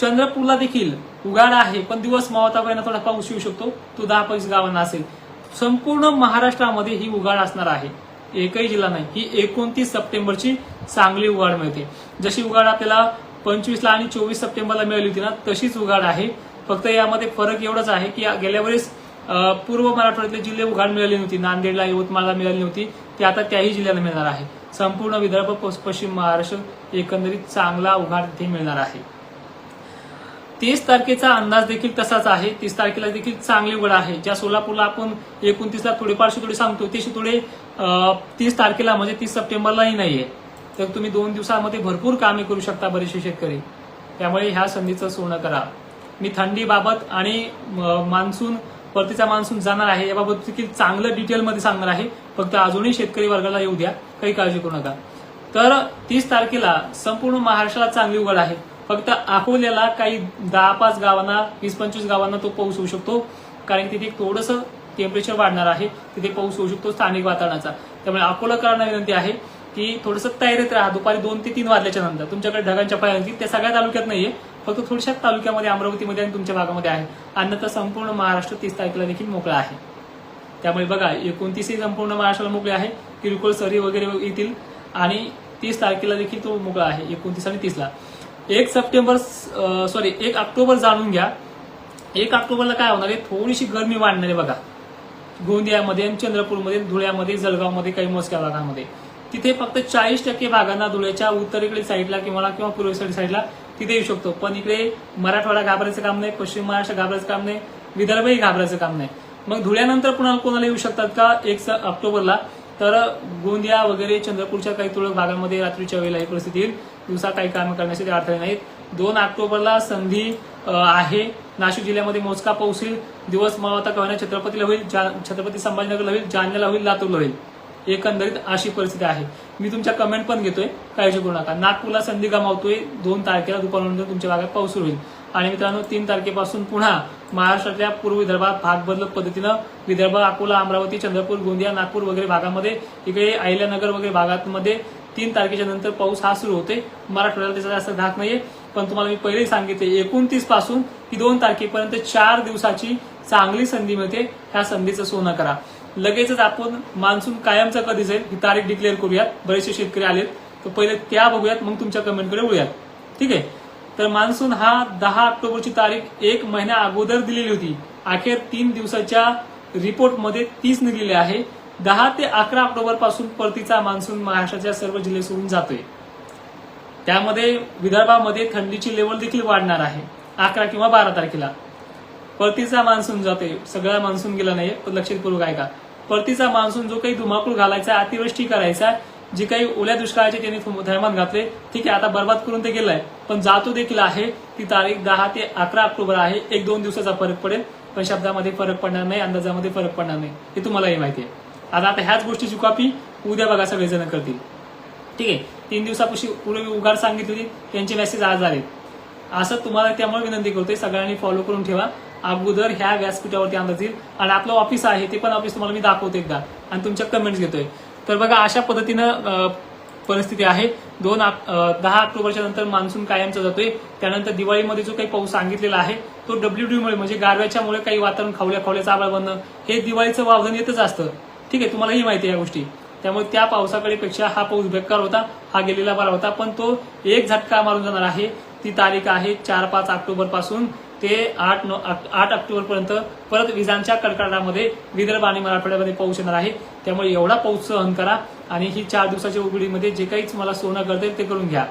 चंद्रपूरला देखील उघाड आहे पण दिवस मावतापर्यंत थोडा पाऊस येऊ शकतो. तो दहा पैस गावांना असेल. संपूर्ण महाराष्ट्रामध्ये ही उघाड असणार आहे. एकही जिल्हा नाही. ही एकोणतीस सप्टेंबरची चांगली उघाड मिळते. जशी उघाड आपल्याला पंचवीसला आणि चोवीस सप्टेंबरला मिळाली होती ना तशीच उघाड आहे. फक्त यामध्ये फरक एवढाच आहे की गेल्या वेळेस पूर्व मराठवाड्यातले जिल्हे उघाड मिळाली नव्हती. नांदेडला यवतमाळला मिळाली नव्हती. ते आता त्याही जिल्ह्याला मिळणार आहे. संपूर्ण विदर्भ पश्चिम महाराष्ट्र एकंदरीत चांगला उघाड तिथे मिळणार आहे. तीस तारखेचा अंदाज देखील तसाच आहे. तीस तारखेला देखील चांगली उघड आहे. ज्या सोलापूरला आपण एकोणतीसला थोडेफार शितोडे सांगतो ते शितोडे तीस तारखेला म्हणजे तीस सप्टेंबरलाही नाहीये. तर तुम्ही दोन दिवसामध्ये भरपूर कामे करू शकता बरेचसे शेतकरी. त्यामुळे ह्या संधीचं सोनं करा. मी थंडीबाबत आणि मान्सून परतीचा मान्सून जाणार आहे याबाबत देखील चांगलं डिटेलमध्ये सांगणार आहे. फक्त अजूनही शेतकरी वर्गाला येऊ द्या काही काळजी करू नका. तर तीस तारखेला संपूर्ण महाराष्ट्राला चांगली उघड आहे. फक्त अकोल्याला काही दहा पाच गावांना वीस पंचवीस गावांना तो पाऊस होऊ शकतो. कारण तिथे थोडंसं टेम्परेचर वाढणार आहे. तिथे पाऊस होऊ शकतो स्थानिक वातावरणाचा. त्यामुळे अकोलाकरांना विनंती आहे की थोडंसं तयारीत राहा. दुपारी दोन ते तीन वाजल्याच्या नंतर. तुमच्याकडे ढगांच्या पायांची त्या सगळ्या तालुक्यात नाहीये. फक्त थोडशा तालुक्यामध्ये अमरावतीमध्ये आणि तुमच्या भागामध्ये आहे. अन्यथा संपूर्ण महाराष्ट्र तीस तारखेला देखील मोकळा आहे. त्यामुळे बघा एकोणतीसही संपूर्ण महाराष्ट्राला मोकळे आहे. किरकोळ सरी वगैरे येतील. आणि तीस तारखेला देखील तो मोकळा आहे. एकोणतीस आणि तीसला. एक सप्टेंबर सॉरी एक ऑक्टोबर जाणून घ्या. एक ऑक्टोबरला काय होणार आहे? थोडीशी गरमी वाढणार आहे बघा. गोंदियामध्ये चंद्रपूरमध्ये धुळ्यामध्ये जळगावमध्ये काही मोजक्या भागामध्ये. तिथे फक्त चाळीस टक्के भागांना धुळ्याच्या उत्तरेकडील साईडला किंवा किंवा पूर्वेकडील साईडला तिथे येऊ शकतो. पण इकडे मराठवाडा घाबरायचं काम नाही पश्चिम महाराष्ट्र घाबरायचं काम नाही विदर्भही घाबरायचं काम नाही. मग धुळ्यानंतर पुन्हा कोणाला येऊ शकतात का एक स- ऑक्टोबरला? तर गोंदिया वगैरे चंद्रपूरच्या काही तुरळक भागांमध्ये रात्रीच्या वेळेला ही परिस्थिती येईल. दिवसा काही काम करण्यासाठी अडथळे नाहीत. दोन ऑक्टोबरला संधी आहे. नाशिक जिल्ह्यामध्ये मोजका पाऊस होईल दिवस मावता कळण्या छत्रपतीला होईल. जा- छत्रपती संभाजीनगरला होईल. जालन्याला होईल. लातूरला होईल. एकंदरीत अशी परिस्थिती आहे. मी तुमच्या कमेंट पण घेतोय. काळजी करू नका. नागपूरला संधी गमावतोय. दोन तारखेला दुपारनंतर तुमच्या भागात पाऊस सुरू होईल. आणि मित्रांनो तीन तारखेपासून पुन्हा महाराष्ट्रातल्या पूर्व विदर्भात भाग बदलत पद्धतीनं विदर्भ अकोला अमरावती चंद्रपूर गोंदिया नागपूर वगैरे भागामध्ये इकडे अहिल्यानगर वगैरे भागांमध्ये तीन तारखेच्या नंतर पाऊस हा सुरू होते मराठवाड्याला त्याचा जास्त धाक नाहीये. पण तुम्हाला मी पहिलेही सांगितले एकोणतीसपासून ती दोन तारखेपर्यंत चार दिवसाची चांगली संधी मिळते. ह्या संधीचं सोनं करा. लगेचच आपण मान्सून कायमचा कधी जाईल ही तारीख डिक्लेअर करूयात. बरेचसे शेतकरी आलेत. तर पहिले त्या बघूयात मग तुमच्या कमेंटकडे वळूयात. ठीक आहे? तर मान्सून हा दहा ऑक्टोबरची तारीख एक महिन्या अगोदर दिलेली होती. अखेर तीन दिवसाच्या रिपोर्टमध्ये तीस निघलेली आहे. दहा ते अकरा ऑक्टोबरपासून परतीचा मान्सून महाराष्ट्राच्या सर्व जिल्हे सोडून जातोय. त्यामध्ये विदर्भामध्ये थंडीची लेवल देखील वाढणार आहे. अकरा किंवा बारा तारखेला. परतीचा मान्सून जातोय. सगळा मान्सून गेला नाही लक्षपूर्वक आहे का परतीचा मान्सून जो काही धुमाकूळ घालायचा अतिवृष्टी करायचा जी काही ओल्या दुष्काळाचे त्यांनी थैमान घातले ठीक आहे आता बर्बाद करून ते गेलाय. पण जातो देखील आहे. ती तारीख दहा ते अकरा ऑक्टोबर आहे. एक दोन दिवसाचा फरक पडेल. पण शब्दामध्ये फरक पडणार नाही अंदाजामध्ये फरक पडणार नाही. हे तुम्हालाही माहिती आहे. आता आता ह्याच गोष्टीची कॉपी उद्या बघा सगळेजण करतील. ठीक आहे? तीन दिवसापाशी पूर्वी उगार सांगितली होती त्यांचे मेसेज आज आले असं तुम्हाला त्यामुळे विनंती करतोय सगळ्यांनी फॉलो करून ठेवा. अगोदर ह्या व्यासपीठावरती अंदाज येईल. आणि आपलं ऑफिस आहे ते पण ऑफिस तुम्हाला मी दाखवतो एकदा. आणि तुमच्या कमेंट्स घेतोय. तर बघा अशा पद्धतीनं परिस्थिती आहे. दोन दहा ऑक्टोबरच्या नंतर मान्सून कायमचा जातोय. त्यानंतर दिवाळीमध्ये जो काही पाऊस सांगितलेला आहे तो डब्ल्यूडीमुळे म्हणजे गारव्याच्यामुळे काही वातावरण खावल्या खावल्याचं आबाळ बनणं हे दिवाळीचं वावधन येतच असतं. ठीक आहे तुम्हालाही माहिती आहे या गोष्टी. त्यामुळे त्या पावसाकडे पेक्षा हा पाऊस बेकार होता हा गेलेला बरा होता पण तो एक झटका मारून जाणार आहे. ती तारीख आहे चार पाच ऑक्टोबरपासून ते आठ नऊ आठ ऑक्टोबर पर्यंत परत विजांच्या कडकडाटामध्ये विदर्भ आणि मराठवाड्यामध्ये पाऊस येणार आहे. त्यामुळे एवढा पाऊस सहन करा आणि ही चार दिवसाच्या उघडीमध्ये जे काहीच मला सोनं करते ते करून घ्या.